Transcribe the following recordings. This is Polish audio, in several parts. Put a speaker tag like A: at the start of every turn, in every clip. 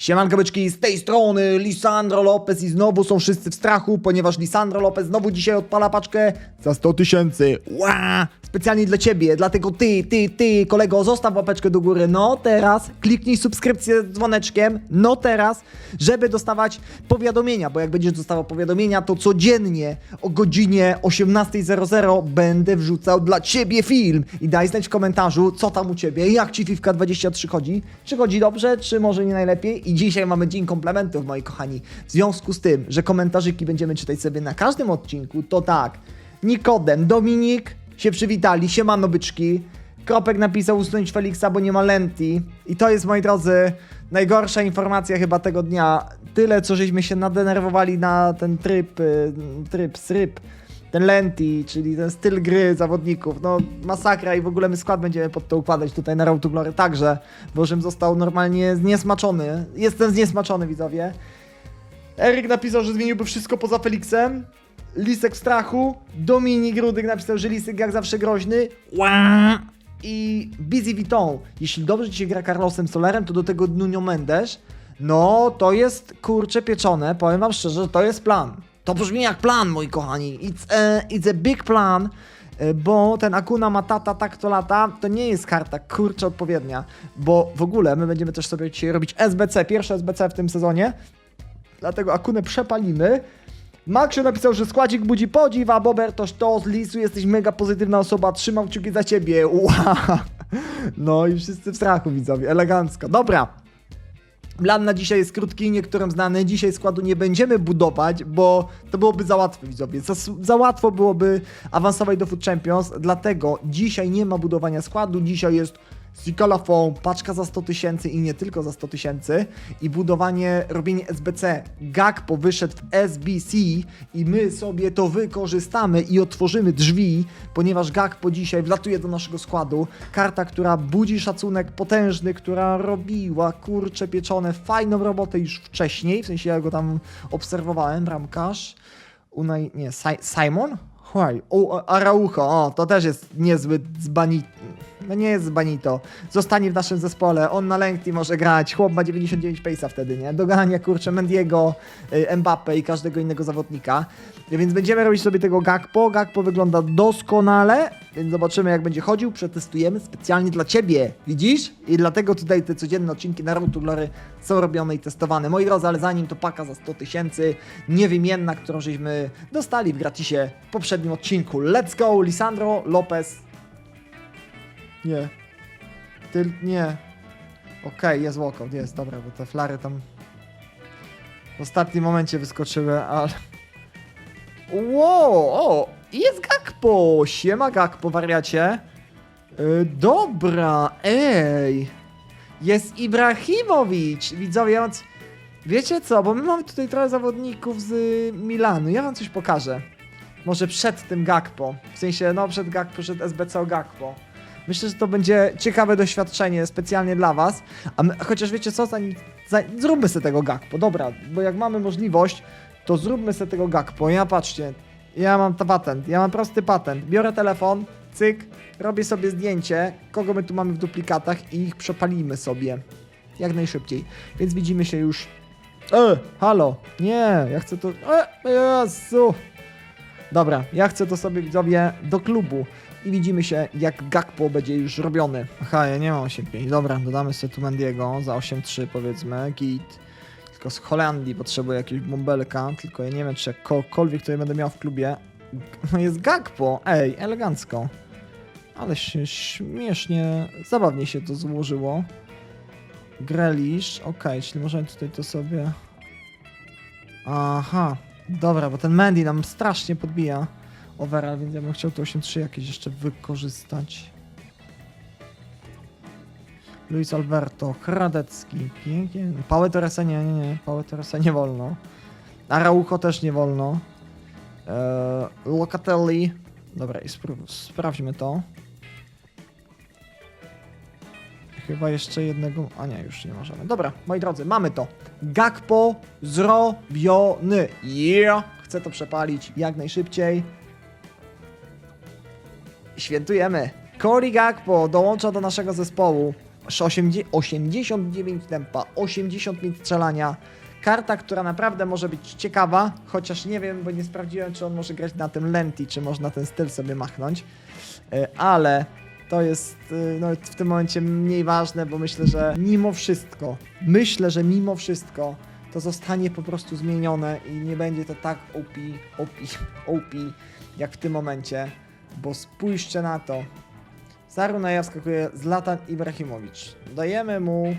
A: Siemanko byczki, z tej strony Lisandro Lopez i znowu są wszyscy w strachu, ponieważ Lisandro Lopez znowu dzisiaj odpala paczkę za 100 tysięcy. Specjalnie dla ciebie, dlatego ty, ty, ty, kolego, zostaw łapeczkę do góry, no teraz, kliknij subskrypcję z dzwoneczkiem, no teraz, żeby dostawać powiadomienia, bo jak będziesz dostawał powiadomienia, to codziennie o godzinie 18.00 będę wrzucał dla ciebie film. I daj znać w komentarzu, co tam u ciebie, jak ci Fifka 23 chodzi, czy chodzi dobrze, czy może nie najlepiej i dzisiaj mamy dzień komplementów, moi kochani, w związku z tym, że komentarzyki będziemy czytać sobie na każdym odcinku, to tak, Nikodem, Dominik się przywitali, siemano byczki, Kropek napisał usunąć Feliksa, bo nie ma Lenti. I to jest, moi drodzy, najgorsza informacja chyba tego dnia. Tyle, co żeśmy się nadenerwowali na ten tryb, y, tryb, sryb, ten Lenti, czyli ten styl gry zawodników. No, masakra i w ogóle my skład będziemy pod to układać tutaj na Road to Glory także, bo żem został normalnie zniesmaczony. Jestem zniesmaczony, widzowie. Eryk napisał, że zmieniłby wszystko poza Feliksem. Lisek w strachu. Dominik Rudyk napisał, że Lisek jak zawsze groźny. I Busy Vuitton. Jeśli dobrze ci się gra Carlosem Solerem, to do tego Nuno Mendes. No, to jest kurcze pieczone. Powiem wam szczerze, że to jest plan. To brzmi jak plan, moi kochani. It's a, it's a big plan. e, Bo ten Akuna Matata tak to lata, to nie jest karta kurczę odpowiednia, bo w ogóle my będziemy też sobie dzisiaj robić SBC, pierwsze SBC w tym sezonie, dlatego Akunę przepalimy. Maksio napisał, że składzik budzi podziw, a to z Lisu jesteś mega pozytywna osoba, trzymam kciuki za ciebie. Wow. No i wszyscy w strachu widzowie, elegancko. Dobra. Plan na dzisiaj jest krótki, niektórym znany. Dzisiaj składu nie będziemy budować, bo to byłoby za łatwe, widzowie. Za, za łatwo byłoby awansować do Food Champions, dlatego dzisiaj nie ma budowania składu. Dzisiaj jest Sikalafon, paczka za 100 tysięcy i nie tylko za 100 tysięcy i budowanie, robienie SBC. Gakpo wyszedł w SBC i my sobie to wykorzystamy i otworzymy drzwi, ponieważ Gakpo dzisiaj wlatuje do naszego składu. Karta, która budzi szacunek potężny, która robiła kurcze pieczone, fajną robotę już wcześniej, w sensie ja go tam obserwowałem, bramkarz. Unai, nie, Si- Simon? Chuj, o, Araujo, o, to też jest niezły zbanit... No nie jest zbanito. Zostanie w naszym zespole, on na lękti może grać, chłop ma 99 pace'a wtedy, nie? Dogania, kurczę, Mendiego, y, Mbappe i każdego innego zawodnika. Więc będziemy robić sobie tego Gakpo. Gakpo wygląda doskonale, więc zobaczymy jak będzie chodził, przetestujemy specjalnie dla Ciebie, widzisz? I dlatego tutaj te codzienne odcinki na Glory są robione i testowane. Moi drodzy, ale zanim to paka za 100 tysięcy, niewymienna, którą żeśmy dostali w gratisie w poprzednim odcinku. Let's go, Lisandro Lopez. Nie. Ty, nie. Okej, jest walkout, jest, dobra, bo te flary tam w ostatnim momencie wyskoczyły, ale... Wow, o, jest Gakpo, siema Gakpo, wariacie. Yy, dobra, ej. Jest Ibrahimowicz, widzowie, więc wiecie co, bo my mamy tutaj trochę zawodników z Milanu, ja wam coś pokażę. Może przed tym Gakpo, w sensie, no przed Gakpo, przed SBC Gakpo. Myślę, że to będzie ciekawe doświadczenie specjalnie dla was. A my, chociaż wiecie co, zanim, za, zróbmy sobie tego Gakpo, dobra, bo jak mamy możliwość, to zróbmy sobie tego Gakpo. Ja patrzcie, ja mam patent, ja mam prosty patent. Biorę telefon, cyk, robię sobie zdjęcie, kogo my tu mamy w duplikatach i ich przepalimy sobie. Jak najszybciej. Więc widzimy się już. E, halo, nie, ja chcę to. E, Jezu. Dobra, ja chcę to sobie widzowie do klubu i widzimy się jak Gakpo będzie już robiony. Aha, ja nie mam 8.5. Dobra, dodamy sobie tu Mendiego za 8.3 powiedzmy, git. Tylko z Holandii potrzebuję jakiegoś bąbelka, tylko ja nie wiem czy jakkolwiek tutaj będę miał w klubie. No jest Gakpo, ej, elegancko. Ale się śmiesznie, zabawnie się to złożyło. Grelish, okej, czyli możemy tutaj to sobie... Aha, dobra, bo ten Mandy nam strasznie podbija overall, więc ja bym chciał to 8.3 jakieś jeszcze wykorzystać. Luis Alberto, Hradecki, pięknie. Pałę Torresa nie, nie, nie, Pałę Torresa nie wolno. Araujo też nie wolno. Eee, Locatelli. Dobra, i sprawdźmy to. Chyba jeszcze jednego. A nie, już nie możemy. Dobra, moi drodzy, mamy to. Gakpo zrobiony. Yeah! Chcę to przepalić jak najszybciej. Świętujemy. Cory Gakpo dołącza do naszego zespołu. 80 89 tempa, 85 strzelania. Karta, która naprawdę może być ciekawa, chociaż nie wiem, bo nie sprawdziłem, czy on może grać na tym Lenti, czy można ten styl sobie machnąć. E, Ale to jest y, no, w tym momencie mniej ważne, bo myślę, że mimo wszystko, myślę, że mimo wszystko to zostanie po prostu zmienione i nie będzie to tak OP, OP, OP jak w tym momencie, bo spójrzcie na to. Zarunaja wskakuje Zlatan Ibrahimowicz. Dajemy mu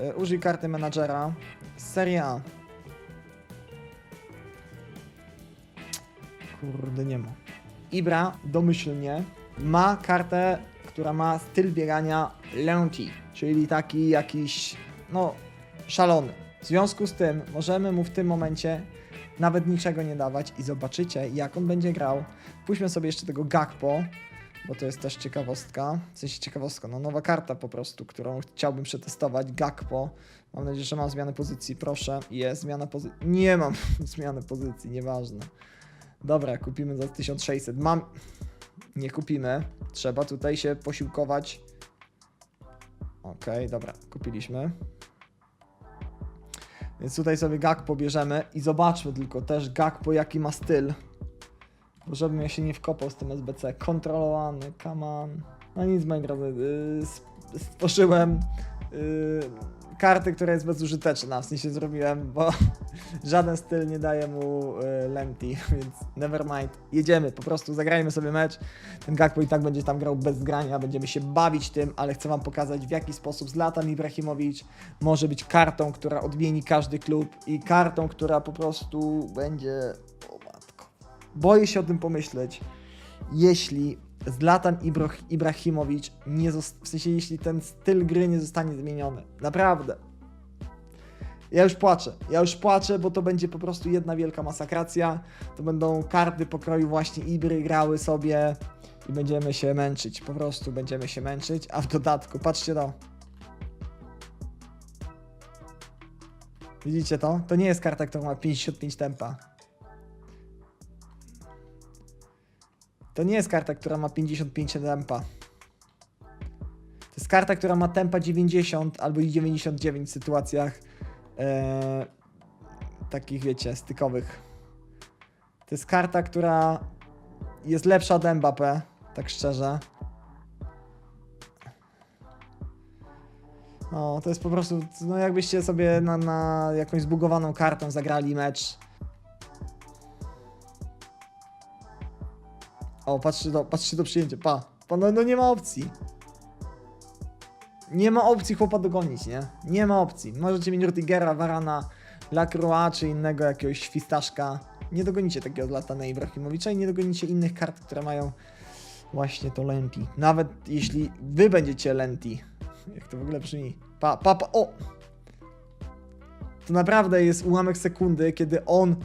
A: y, użyj karty menadżera Serie A. Kurde, nie ma. Ibra domyślnie ma kartę, która ma styl biegania Lenti, czyli taki jakiś, no, szalony. W związku z tym możemy mu w tym momencie nawet niczego nie dawać i zobaczycie, jak on będzie grał. Pójdźmy sobie jeszcze tego Gakpo, bo to jest też ciekawostka. W sensie ciekawostka, no nowa karta po prostu, którą chciałbym przetestować. Gakpo. Mam nadzieję, że mam zmianę pozycji. Proszę, jest zmiana pozycji. Nie mam zmiany pozycji, nieważne. Dobra, kupimy za 1600. Mam. Nie kupimy. Trzeba tutaj się posiłkować. Okej, dobra, kupiliśmy. Więc tutaj sobie Gakpo bierzemy i zobaczmy tylko też Gakpo jaki ma styl. Żebym ja się nie wkopał z tym SBC. Kontrolowany, come on. No nic, moi drodzy, yy, stworzyłem yy, kartę, która jest bezużyteczna. W sensie zrobiłem, bo żaden styl nie daje mu yy, lenti, więc never mind. Jedziemy, po prostu zagrajmy sobie mecz. Ten Gakpo i tak będzie tam grał bez grania, będziemy się bawić tym, ale chcę wam pokazać w jaki sposób Zlatan Ibrahimowicz może być kartą, która odmieni każdy klub i kartą, która po prostu będzie... Boję się o tym pomyśleć, jeśli Zlatan Ibrahimowicz nie zost- w sensie jeśli ten styl gry nie zostanie zmieniony. Naprawdę. Ja już płaczę. Ja już płaczę, bo to będzie po prostu jedna wielka masakracja. To będą karty pokroju właśnie Ibry grały sobie i będziemy się męczyć. Po prostu będziemy się męczyć. A w dodatku, patrzcie to. Widzicie to? To nie jest karta, która ma 55 tempa. To nie jest karta, która ma 55 tempa. To jest karta, która ma tempa 90 albo i 99 w sytuacjach e, takich, wiecie, stykowych. To jest karta, która jest lepsza od Mbappé, tak szczerze. No, to jest po prostu, no jakbyście sobie na, na jakąś zbugowaną kartą zagrali mecz. O, patrzcie to, patrzcie to przyjęcie, pa. pa no, no nie ma opcji. Nie ma opcji chłopa dogonić, nie? Nie ma opcji. Możecie mieć Rudigera, Varana, Lacroix czy innego jakiegoś świstaszka. Nie dogonicie takiego Zlatana Ibrahimowicza i nie dogonicie innych kart, które mają właśnie to Lenti. Nawet jeśli wy będziecie Lenti. Jak to w ogóle brzmi? Pa, pa, pa, o! To naprawdę jest ułamek sekundy, kiedy on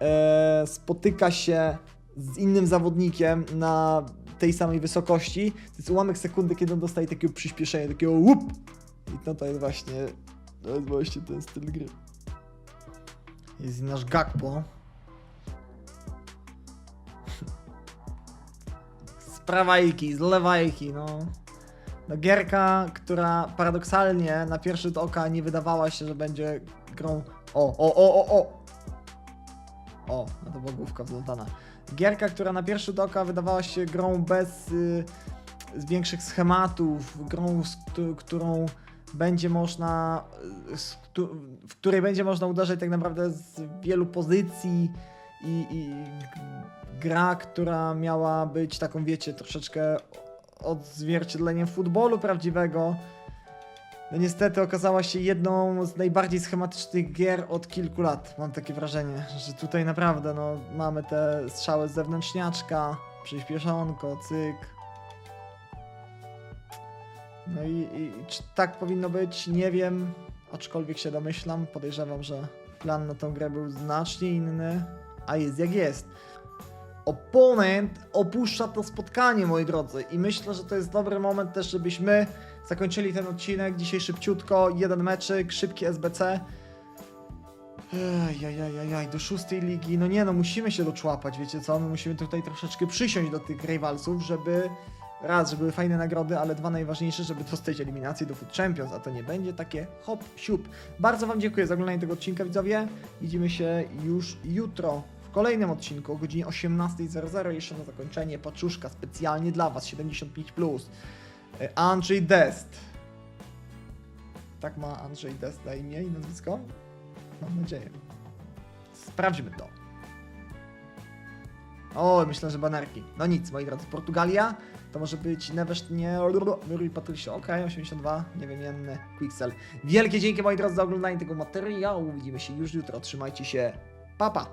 A: e, spotyka się z innym zawodnikiem na tej samej wysokości. To jest ułamek sekundy, kiedy on dostaje takiego przyspieszenia, takiego łup! I to, to jest właśnie, to jest właśnie ten styl gry. Jest nasz Gakpo. Z prawajki, z lewajki, no. No gierka, która paradoksalnie na pierwszy rzut oka nie wydawała się, że będzie grą... O, o, o, o, o! O, no to była główka Zoltana. Gierka, która na pierwszy rzut oka wydawała się grą bez y, większych schematów, grą, którą będzie można, y, w której będzie można uderzać tak naprawdę z wielu pozycji i, i gra, która miała być taką, wiecie, troszeczkę odzwierciedleniem futbolu prawdziwego. No niestety okazała się jedną z najbardziej schematycznych gier od kilku lat. Mam takie wrażenie, że tutaj naprawdę no, mamy te strzały z zewnętrzniaczka, przyspieszonko, cyk. No i, i czy tak powinno być? Nie wiem, aczkolwiek się domyślam. Podejrzewam, że plan na tą grę był znacznie inny, a jest jak jest. Oponent opuszcza to spotkanie, moi drodzy, i myślę, że to jest dobry moment też, żebyśmy zakończyli ten odcinek. Dzisiaj szybciutko, jeden meczyk, szybki SBC. Ejajajajaj, do szóstej ligi. No nie no, musimy się doczłapać, wiecie co? My musimy tutaj troszeczkę przysiąść do tych rywalsów, żeby raz, że były fajne nagrody, ale dwa najważniejsze, żeby dostać eliminację do Food Champions, a to nie będzie takie hop, siup. Bardzo Wam dziękuję za oglądanie tego odcinka, widzowie. Widzimy się już jutro kolejnym odcinku o godzinie 18.00. Jeszcze na zakończenie paczuszka specjalnie dla Was, 75+. E, Andrzej Dest. Tak ma Andrzej Dest na imię i nazwisko? Mam nadzieję. Sprawdźmy to. O, myślę, że banerki. No nic, moi drodzy, Portugalia to może być Neves, nie, Rui Patricio, ok, 82, niewymienny, Quixel. Wielkie dzięki, moi drodzy, za oglądanie tego materiału. Widzimy się już jutro, trzymajcie się, pa pa!